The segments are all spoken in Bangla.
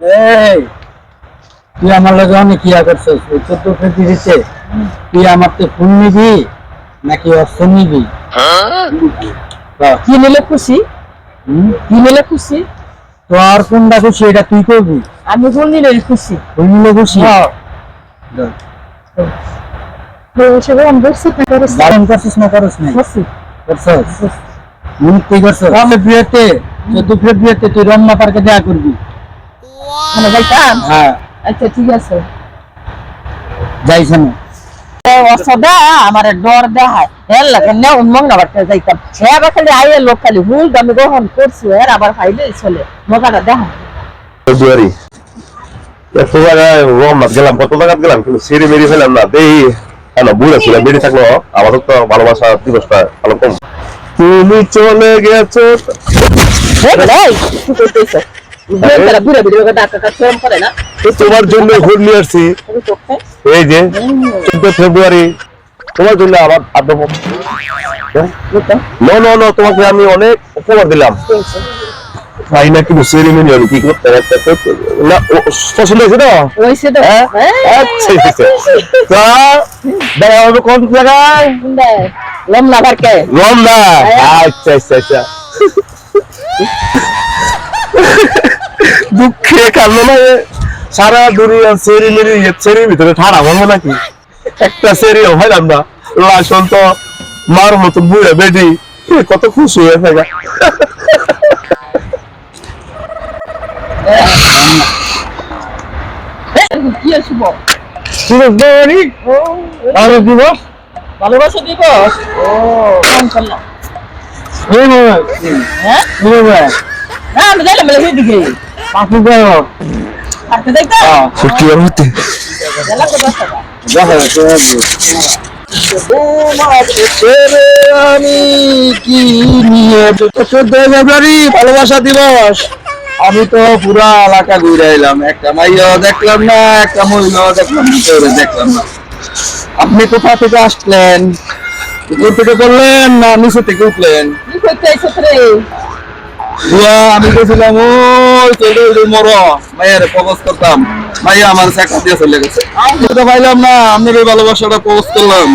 এই তুই আমার লগে অনেক ইয়া করছিস চোদ্দ ফেব্রুয়ারিতে তুই আমার তো ফুল নিবি নাকি অস্ত্র নিবি? কি নিলে খুশি? কি নিলে খুশি? তোর কোনটা খুশি এটা তুই করবি? আমি ফুল নিলে খুশি। ফুল নিলে খুশি? ফেব্রুয়ারিতে চোদ্দ ফেব্রুয়ারিতে তুই রমনা পার্কে দেখা করবি। মানে যাইতাম হ্যাঁ। আচ্ছা ঠিক আছে। যাইস না অসদা আমার ডর দেখায়। এর লাগে না উন্মং না বাড়তে যাইতাম। সে আবার খালি আইয়ে লোক খালি হুল আমি গ্রহণ করছি এর আবার ফাইলে চলে। মজাটা দেখা ফেব্রুয়ারি এত জায়গায় গেলাম কত জায়গায় গেলাম কিন্তু সিঁড়ি মেরি ফেলাম না। দেই কেন বুড়ে ছিল বেড়ে থাকল। আমাদের তো ভালোবাসা দিবসটা ভালো কম তুমি চলে গেছো। হে বলে কি করতেছ বুঝলেন তারা ঘুরে ঘুরে ডাকা কাছে করে না তোমার জন্য ঘুর নিয়ে আসছি। এই যে চোদ্দ ফেব্রুয়ারি তোমার জন্য নো নো নো তোমাকে আমি অনেক উপহার দিলাম। তাই না কিন্তু সেরিমনি হলো কি করতে না ও- পছন্দ হয়েছে তো? ওইসে তো। হ্যাঁ? আচ্ছা তা দেখা হবে কোন জায়গায়? লমলা বারকে রমনা আচ্ছা আচ্ছা আচ্ছা। দুঃখে সারা দুনিয়া সেরি মেরি সেরির ভিতরে ঠাড়া বলব নাকি? একটা হইলাম না। লাশন তো মার মতো বুড়ে বেডি কত খুশি হয়ে থাকা। ভালোবাসা দিবস ও হ্যাঁ? আমি যাইলাম বলে আমি কি নিয়ে চোদ্দ ফেব্রুয়ারি ভালোবাসা দিবস আমি তো পুরা এলাকা ঘুরে এলাম একটা মাইয়াও দেখলাম না একটা মহিলাও দেখলাম না দেখলাম না। আপনি কোথা থেকে আসলেন? উপর থেকে করলেন না নিচে থেকে উঠলেন কি করতে আইসো রে বুয়া আমি গেছিলাম ওই চলে ওই মর। মায়ের প্রপোজ করতাম। মাইয়া আমার চাকরি দিয়ে চলে গেছে। আমি তো পাইলাম না আপনার ওই ভালোবাসাটা প্রপোজ করলাম।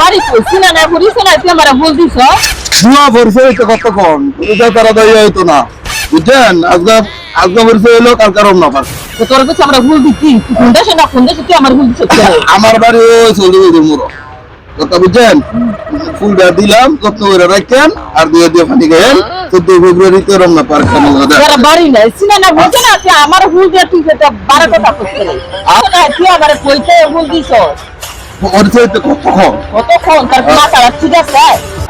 বাড়ি না না করিস না তুই আমারে বল দিছ পরিচয় হইতে কতক্ষণ? পরিচয় তারা দই হইতো না। বুঝছেন? আজকে আজকে পরিচয় হইল কালকে রমনা পার তো তোর কাছে আমরা ভুল দিচ্ছি কোন দেশে না কোন দেশে তুই আমার ভুল আমার বাড়ি ওই চলে ওই মোড়। কথা বুঝছেন ফুলটা দিলাম যত্ন করে রাখেন আর দিয়ে দিয়ে পানি গেলেন চোদ্দ ফেব্রুয়ারিতে রমনা পার্ক বাড়ি নাই না না আমার ভুল দিয়ে তুই বারো কথা করতে তুই আমার কইতে ভুল দিছ? কতক্ষণ? কতক্ষণ? তার মাথা ঠিক আছে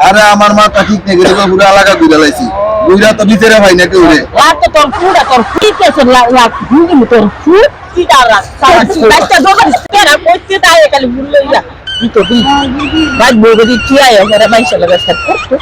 আরে আমার মাথা ঠিক নেই গেলে পুরো এলাকা ঘুরে লাইছি। ঘুরা তো নিচে ভাই না কেউ রে লাগ তো তোর ফুড়া তোর ফুড়িতে আছে? লাগ ভুল তোর দোকান তেরা তাই খালি ভুল লইয়া দিত দি ভাই বউ দি টিয়া এ মাইশা লাগা সব করতে